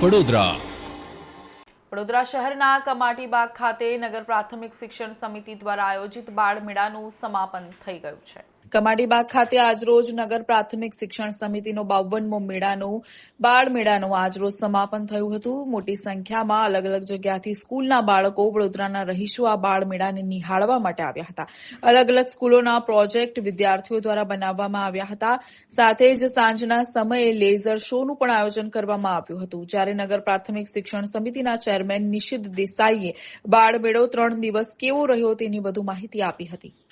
વડોદરા વડોદરા શહેરના કમાટીબાગ ખાતે નગર પ્રાથમિક શિક્ષણ સમિતિ દ્વારા આયોજિત બાળમેળાનું સમાપન થઈ ગયું છે. કમાટીબાગ ખાતે આજરોજ નગર પ્રાથમિક શિક્ષણ સમિતિનો બાવનમો મેળાનું, બાળ મેળાનું આજરોજ સમાપન થયું હતું. મોટી સંખ્યામાં અલગ અલગ જગ્યાથી સ્કૂલના બાળકો વડોદરાના રહીશો આ બાળ મેળાને નિહાળવા માટે આવ્યા હતા. અલગ અલગ સ્કૂલોના પ્રોજેક્ટ વિદ્યાર્થીઓ દ્વારા બનાવવામાં આવ્યા હતા. સાથે જ સાંજના સમયે લેઝર શોનું પણ આયોજન કરવામાં આવ્યું હતું. જ્યારે નગર પ્રાથમિક શિક્ષણ સમિતિના ચેરમેન નિશિત દેસાઈએ, બાળ મેળો ત્રણ દિવસ કેવો રહ્યો તેની વધુ માહિતી આપી હતી.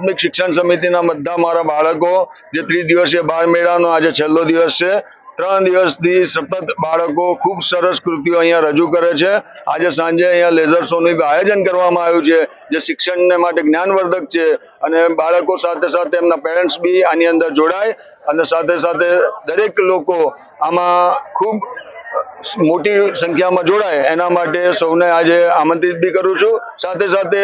પ્રાથમિક શિક્ષણ સમિતિના બધા મારા બાળકો જે ત્રિદિવસીય બાળ મેળાનો આજે છેલ્લો દિવસ છે. ત્રણ દિવસથી સતત બાળકો ખૂબ સરસ કૃતિઓ અહીંયા રજૂ કરે છે. આજે સાંજે અહીંયા લેઝર શોનું આયોજન કરવામાં આવ્યું છે, જે શિક્ષણને માટે જ્ઞાનવર્ધક છે અને બાળકો સાથે સાથે એમના પેરેન્ટ્સ બી આની અંદર જોડાય અને સાથે સાથે દરેક લોકો આમાં ખૂબ મોટી સંખ્યામાં જોડાય. એના માટે સૌને આજે આમંત્રિત બી કરું છું. સાથે સાથે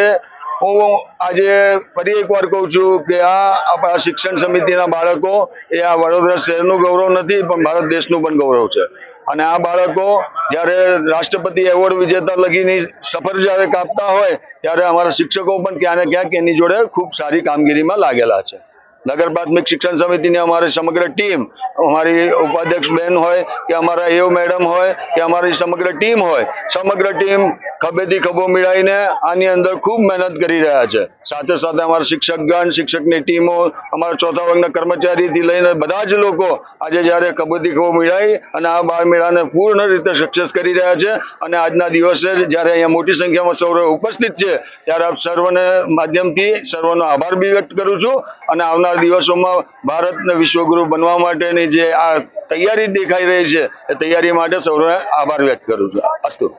હું આજે ફરી એકવાર કહું છું કે આ આપણા શિક્ષણ સમિતિના બાળકો એ આ વડોદરા શહેરનું ગૌરવ નથી, પણ ભારત દેશનું પણ ગૌરવ છે. અને આ બાળકો જ્યારે રાષ્ટ્રપતિ એવોર્ડ વિજેતા લગીની સફર જ્યારે કાપતા હોય, ત્યારે અમારા શિક્ષકો પણ ક્યાં ને ક્યાંક એની જોડે ખૂબ સારી કામગીરીમાં લાગેલા છે. નગર પ્રાથમિક શિક્ષણ સમિતિની અમારી સમગ્ર ટીમ, અમારી ઉપાધ્યક્ષ બેન હોય કે અમારા એઓ મેડમ હોય કે અમારી સમગ્ર ટીમ હોય, સમગ્ર ટીમ ખભેથી ખભો મિલાવીને આની અંદર ખૂબ મહેનત કરી રહ્યા છે. સાથે સાથે અમારા શિક્ષકગણ, શિક્ષકની ટીમો, અમારા ચોથા વર્ગના કર્મચારીથી લઈને બધા જ લોકો આજે જ્યારે ખભેથી ખભો મિલાવી અને આ બાળ મેળાને પૂર્ણ રીતે સક્સેસ કરી રહ્યા છે અને આજના દિવસે જ્યારે અહીંયા મોટી સંખ્યામાં સૌ ઉપસ્થિત છે, ત્યારે આપ સર્વને માધ્યમથી સર્વનો આભાર બી વ્યક્ત કરું છું અને આવનાર દિવસોમાં ભારતને વિશ્વગુરુ બનવા માટેની જે આ તૈયારી દેખાઈ રહી છે, એ તૈયારી માટે સૌને આભાર વ્યક્ત કરું છું. અસ્તુ.